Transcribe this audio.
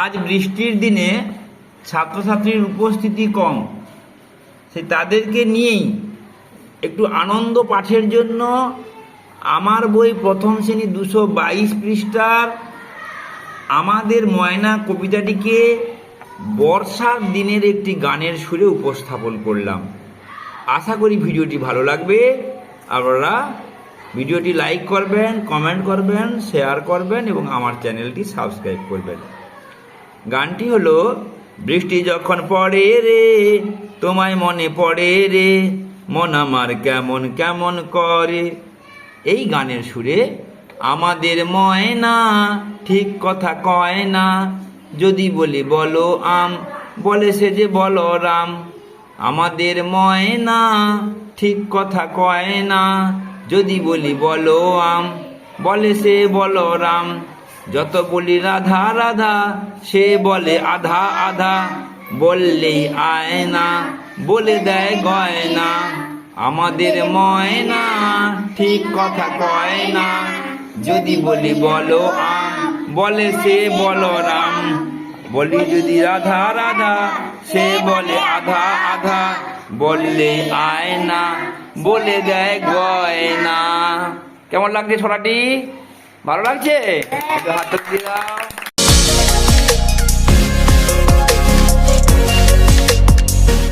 আজ বৃষ্টির দিনে ছাত্রছাত্রীর উপস্থিতি কম। সে তাদেরকে নিয়েই একটু আনন্দ পাঠের জন্য আমার বই প্রথম শ্রেণি দুশো বাইশ পৃষ্ঠার আমাদের ময়না কবিতাটিকে বর্ষার দিনের একটি গানের সুরে উপস্থাপন করলাম। আশা করি ভিডিওটি ভালো লাগবে। আপনারা ভিডিওটি লাইক করবেন, কমেন্ট করবেন, শেয়ার করবেন এবং আমার চ্যানেলটি সাবস্ক্রাইব করবেন। গানটি হলো, বৃষ্টি যখন পড়ে রে, তোমায় মনে পড়ে রে, মন আমার কেমন কেমন করে। এই গানের সুরে আমাদের ময়না ঠিক কথা কয় না। যদি বলি বলো আম, বলে সে যে বলো রাম। আমাদের ময়না ঠিক কথা কয় না। যদি বলি বলো আম, বলে সে বলো রাম। যত বলি রাধা রাধা, সে বলে আধা আধা। বললেই আয় না বলে দেয় গয়না। আমাদের ময়না ঠিক কথা কয় না। যদি বলি বলো আম, বলে সে বলো রাম। বলি যদি রাধা রাধা, সে বলে আধা আধা। বললে আয় না বলে দেয় গয়না। কেমন লাগছে ছড়াটি ভালো লাগছে? একটু হাত দিয়ে দাও